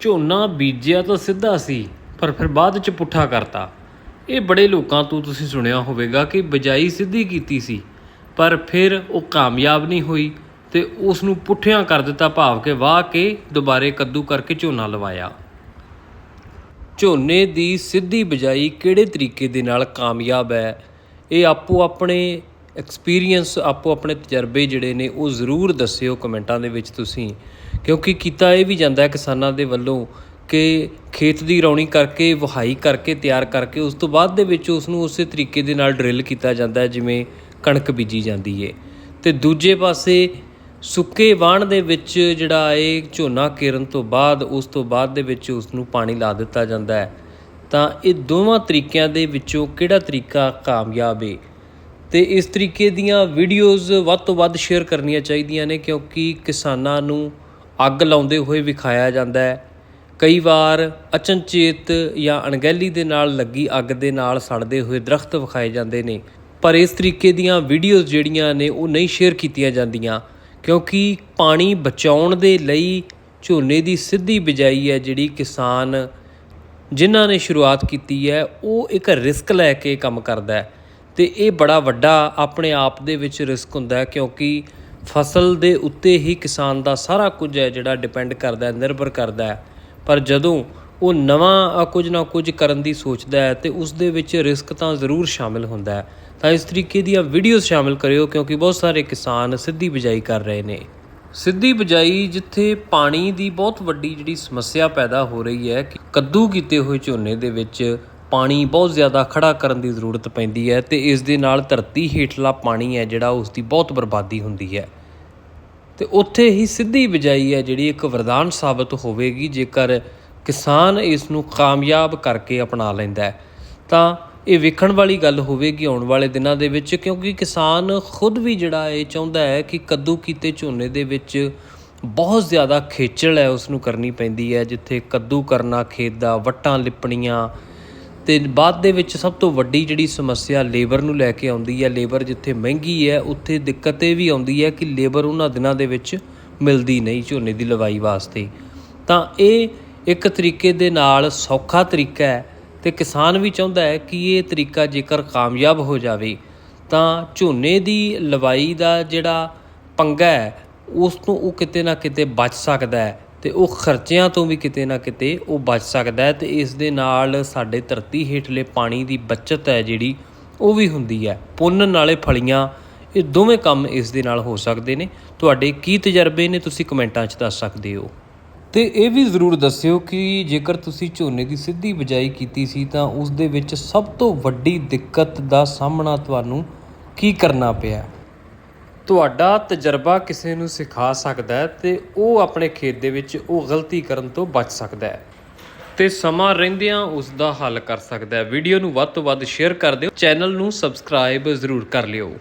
ਝੋਨਾ ਬੀਜਿਆ ਤਾਂ ਸਿੱਧਾ ਸੀ, ਪਰ ਫਿਰ ਬਾਅਦ ਚ ਪੁੱਠਾ ਕਰਤਾ। ਇਹ ਬੜੇ ਲੋਕਾਂ ਤੋਂ ਤੁਸੀਂ ਸੁਣਿਆ ਹੋਵੇਗਾ ਕਿ ਬਜਾਈ ਸਿੱਧੀ ਕੀਤੀ ਸੀ, ਪਰ ਫਿਰ ਉਹ ਕਾਮਯਾਬ ਨਹੀਂ ਹੋਈ ਤੇ ਉਸ ਨੂੰ ਪੁੱਠਿਆਂ ਕਰ ਦਿੱਤਾ ਭਾਵ ਕਿ ਵਾਹ ਕੇ ਦੁਬਾਰੇ ਕੱਦੂ ਕਰਕੇ ਝੋਨਾ ਲਵਾਇਆ। ਝੋਨੇ ਦੀ ਸਿੱਧੀ ਬਜਾਈ ਕਿਹੜੇ ਤਰੀਕੇ ਦੇ ਨਾਲ ਕਾਮਯਾਬ ਹੈ, ਇਹ ਆਪੋ ਆਪਣੇ ਐਕਸਪੀਰੀਅੰਸ ਆਪੋ ਆਪਣੇ ਤਜਰਬੇ ਜਿਹੜੇ ਨੇ, ਉਹ ਜ਼ਰੂਰ ਦੱਸਿਓ ਕਮੈਂਟਾਂ ਦੇ ਵਿੱਚ ਤੁਸੀਂ। ਕਿਉਂਕਿ ਕੀਤਾ ਇਹ ਵੀ ਜਾਂਦਾ ਹੈ ਕਿਸਾਨਾਂ ਦੇ ਵੱਲੋਂ ਕਿ ਖੇਤ ਦੀ ਰੌਣੀ ਕਰਕੇ, ਵਹਾਈ ਕਰਕੇ, ਤਿਆਰ ਕਰਕੇ, ਉਸ ਤੋਂ ਬਾਅਦ ਦੇ ਵਿੱਚ ਉਸ ਨੂੰ ਉਸੇ ਤਰੀਕੇ ਦੇ ਨਾਲ ਡਰਿਲ ਕੀਤਾ ਜਾਂਦਾ ਹੈ, ਜਿਵੇਂ ਕਣਕ ਬੀਜੀ ਜਾਂਦੀ ਏ। ਤੇ ਦੂਜੇ ਪਾਸੇ ਸੁੱਕੇ ਵਾਣ ਦੇ ਵਿੱਚ ਜਿਹੜਾ ਇਹ ਝੋਨਾ ਕਿਰਨ ਤੋਂ ਬਾਅਦ, ਉਸ ਤੋਂ ਬਾਅਦ ਦੇ ਵਿੱਚ ਉਸ ਨੂੰ ਪਾਣੀ ਲਾ ਦਿੱਤਾ ਜਾਂਦਾ ਹੈ। ਤਾਂ ਇਹ ਦੋਵਾਂ ਤਰੀਕਿਆਂ ਦੇ ਵਿੱਚੋਂ ਕਿਹੜਾ ਤਰੀਕਾ ਕਾਮਯਾਬ ਏ? ਤੇ ਇਸ ਤਰੀਕੇ ਦੀਆਂ ਵੀਡੀਓਜ਼ ਵੱਧ ਤੋਂ ਵੱਧ ਸ਼ੇਅਰ ਕਰਨੀਆਂ ਚਾਹੀਦੀਆਂ ਨੇ, ਕਿਉਂਕਿ ਕਿਸਾਨਾਂ ਨੂੰ ਅੱਗ ਲਾਉਂਦੇ ਹੋਏ ਵਿਖਾਇਆ ਜਾਂਦਾ ਹੈ। ਕਈ ਵਾਰ ਅਚਨਚੇਤ ਜਾਂ ਅਣਗਹਿਲੀ ਦੇ ਨਾਲ ਲੱਗੀ ਅੱਗ ਦੇ ਨਾਲ ਸੜਦੇ ਹੋਏ ਦਰਖਤ ਵਿਖਾਏ ਜਾਂਦੇ ਨੇ। ਪਰ ਇਸ ਤਰੀਕੇ ਦੀਆਂ ਵੀਡੀਓਜ਼ ਜਿਹੜੀਆਂ ਨੇ, ਉਹ ਨਹੀਂ ਸ਼ੇਅਰ ਕੀਤੀਆਂ ਜਾਂਦੀਆਂ, ਕਿਉਂਕਿ ਪਾਣੀ ਬਚਾਉਣ ਦੇ ਲਈ ਝੋਨੇ ਦੀ ਸਿੱਧੀ ਬਿਜਾਈ ਹੈ ਜਿਹੜੀ ਕਿਸਾਨ ਜਿਨ੍ਹਾਂ ਨੇ ਸ਼ੁਰੂਆਤ ਕੀਤੀ ਹੈ, ਉਹ ਇੱਕ ਰਿਸਕ ਲੈ ਕੇ ਕੰਮ ਕਰਦਾ ਹੈ। ਤੇ ਇਹ ਬੜਾ ਵੱਡਾ ਆਪਣੇ ਆਪ ਦੇ ਵਿੱਚ ਰਿਸਕ ਹੁੰਦਾ ਕਿਉਂਕਿ ਫਸਲ ਦੇ ਉੱਤੇ ਹੀ ਕਿਸਾਨ ਦਾ ਸਾਰਾ ਕੁਝ ਹੈ ਜਿਹੜਾ ਡਿਪੈਂਡ ਕਰਦਾ ਹੈ, ਨਿਰਭਰ ਕਰਦਾ ਹੈ। ਪਰ ਜਦੋਂ ਉਹ ਨਵਾਂ ਕੁਝ ਨਾ ਕੁਝ ਕਰਨ ਦੀ ਸੋਚਦਾ ਹੈ ਤੇ ਉਸ ਦੇ ਵਿੱਚ ਰਿਸਕ ਤਾਂ ਜ਼ਰੂਰ ਸ਼ਾਮਿਲ ਹੁੰਦਾ ਹੈ। ਤਾਂ ਇਸ ਤਰੀਕੇ ਦੀਆਂ ਵੀਡੀਓਜ਼ ਸ਼ਾਮਿਲ ਕਰਿਓ, ਕਿਉਂਕਿ ਬਹੁਤ ਸਾਰੇ ਕਿਸਾਨ ਸਿੱਧੀ ਬਿਜਾਈ ਕਰ ਰਹੇ ਨੇ। ਸਿੱਧੀ ਬਿਜਾਈ ਜਿੱਥੇ ਪਾਣੀ ਦੀ ਬਹੁਤ ਵੱਡੀ ਜਿਹੜੀ ਸਮੱਸਿਆ ਪੈਦਾ ਹੋ ਰਹੀ ਹੈ, ਕਿ ਕੱਦੂ ਕੀਤੇ ਹੋਏ ਝੋਨੇ ਦੇ ਵਿੱਚ ਪਾਣੀ ਬਹੁਤ ਜ਼ਿਆਦਾ ਖੜਾ ਕਰਨ ਦੀ ਜ਼ਰੂਰਤ ਪੈਂਦੀ ਹੈ ਤੇ ਇਸ ਦੇ ਨਾਲ ਧਰਤੀ ਹੇਠਲਾ ਪਾਣੀ ਹੈ ਜਿਹੜਾ ਉਸ ਦੀ ਬਹੁਤ ਬਰਬਾਦੀ ਹੁੰਦੀ ਹੈ। ਤੇ ਉੱਥੇ ਹੀ ਸਿੱਧੀ ਬਿਜਾਈ ਹੈ ਜਿਹੜੀ ਇੱਕ ਵਰਦਾਨ ਸਾਬਤ ਹੋਵੇਗੀ ਜੇਕਰ ਕਿਸਾਨ ਇਸ ਨੂੰ ਕਾਮਯਾਬ ਕਰਕੇ ਅਪਣਾ ਲੈਂਦਾ ਹੈ। ਤਾਂ ਇਹ ਵੇਖਣ ਵਾਲੀ ਗੱਲ ਹੋਵੇਗੀ ਆਉਣ ਵਾਲੇ ਦਿਨਾਂ ਦੇ ਵਿੱਚ ਕਿਉਂਕਿ ਕਿਸਾਨ ਖੁਦ ਵੀ ਜਿਹੜਾ ਇਹ ਚਾਹੁੰਦਾ ਹੈ ਕਿ ਕੱਦੂ ਕੀਤੇ ਝੋਨੇ ਦੇ ਵਿੱਚ ਬਹੁਤ ਜ਼ਿਆਦਾ ਖੇਚਲ ਹੈ ਉਸ ਨੂੰ ਕਰਨੀ ਪੈਂਦੀ ਹੈ, ਜਿੱਥੇ ਕੱਦੂ ਕਰਨਾ, ਖੇਤ ਦਾ ਵੱਟਾਂ ਲਿਪਣੀਆਂ ਤੇ ਬਾਅਦ ਦੇ ਵਿੱਚ ਸਭ ਤੋਂ ਵੱਡੀ ਜਿਹੜੀ ਸਮੱਸਿਆ ਲੇਬਰ ਨੂੰ ਲੈ ਕੇ ਆਉਂਦੀ ਹੈ, ਲੇਬਰ ਜਿੱਥੇ ਮਹਿੰਗੀ ਹੈ, ਉੱਥੇ ਦਿੱਕਤ ਇਹ ਵੀ ਆਉਂਦੀ ਹੈ ਕਿ ਲੇਬਰ ਉਹਨਾਂ ਦਿਨਾਂ ਦੇ ਵਿੱਚ ਮਿਲਦੀ ਨਹੀਂ ਝੋਨੇ ਦੀ ਲਵਾਈ ਵਾਸਤੇ। ਤਾਂ ਇਹ ਇੱਕ ਤਰੀਕੇ ਦੇ ਨਾਲ ਸੌਖਾ ਤਰੀਕਾ ਹੈ ਤੇ ਕਿਸਾਨ ਵੀ ਚਾਹੁੰਦਾ ਹੈ ਕਿ ਇਹ ਤਰੀਕਾ ਜੇਕਰ ਕਾਮਯਾਬ ਹੋ ਜਾਵੇ, ਤਾਂ ਝੋਨੇ ਦੀ ਲਵਾਈ ਦਾ ਜਿਹੜਾ ਪੰਗਾ ਹੈ, ਉਸ ਤੋਂ ਉਹ ਕਿਤੇ ਨਾ ਕਿਤੇ ਬਚ ਸਕਦਾ ਹੈ। ਤੇ ਉਹ ਖਰਚਿਆਂ ਤੋਂ ਵੀ ਕਿਤੇ ਨਾ ਕਿਤੇ ਉਹ ਬਚ ਸਕਦਾ ਹੈ ਤੇ ਇਸ ਦੇ ਨਾਲ ਸਾਡੇ ਧਰਤੀ ਹੇਠਲੇ ਪਾਣੀ ਦੀ ਬਚਤ ਹੈ ਜਿਹੜੀ, ਉਹ ਵੀ ਹੁੰਦੀ ਹੈ। ਪੁੰਨ ਨਾਲੇ ਫਲੀਆਂ, ਇਹ ਦੋਵੇਂ ਕੰਮ ਇਸ ਦੇ ਨਾਲ ਹੋ ਸਕਦੇ ਨੇ। ਤੁਹਾਡੇ ਕੀ ਤਜਰਬੇ ਨੇ ਤੁਸੀਂ ਕਮੈਂਟਾਂ 'ਚ ਦੱਸ ਸਕਦੇ ਹੋ। ਤੇ ਇਹ ਵੀ ਜ਼ਰੂਰ ਦੱਸਿਓ ਕਿ ਜੇਕਰ ਤੁਸੀਂ ਝੋਨੇ ਦੀ ਸਿੱਧੀ ਬਿਜਾਈ ਕੀਤੀ ਸੀ ਤਾਂ ਉਸ ਦੇ ਵਿੱਚ ਸਭ ਤੋਂ ਵੱਡੀ ਦਿੱਕਤ ਦਾ ਸਾਹਮਣਾ ਤੁਹਾਨੂੰ ਕੀ ਕਰਨਾ ਪਿਆ? ਤੁਹਾਡਾ ਤਜਰਬਾ ਕਿਸੇ ਨੂੰ ਸਿਖਾ ਸਕਦਾ ਹੈ ਤੇ ਉਹ ਆਪਣੇ ਖੇਤ ਦੇ ਵਿੱਚ ਉਹ ਗਲਤੀ ਕਰਨ ਤੋਂ ਬਚ ਸਕਦਾ ਹੈ। ਤੇ ਸਮਾਂ ਰਹਿੰਦਿਆਂ ਉਸ ਦਾ ਹੱਲ ਕਰ ਸਕਦਾ ਹੈ। ਵੀਡੀਓ ਨੂੰ ਵੱਧ ਤੋਂ ਵੱਧ ਸ਼ੇਅਰ ਕਰ ਦਿਓ। ਚੈਨਲ ਨੂੰ ਸਬਸਕ੍ਰਾਈਬ ਜ਼ਰੂਰ ਕਰ ਲਿਓ।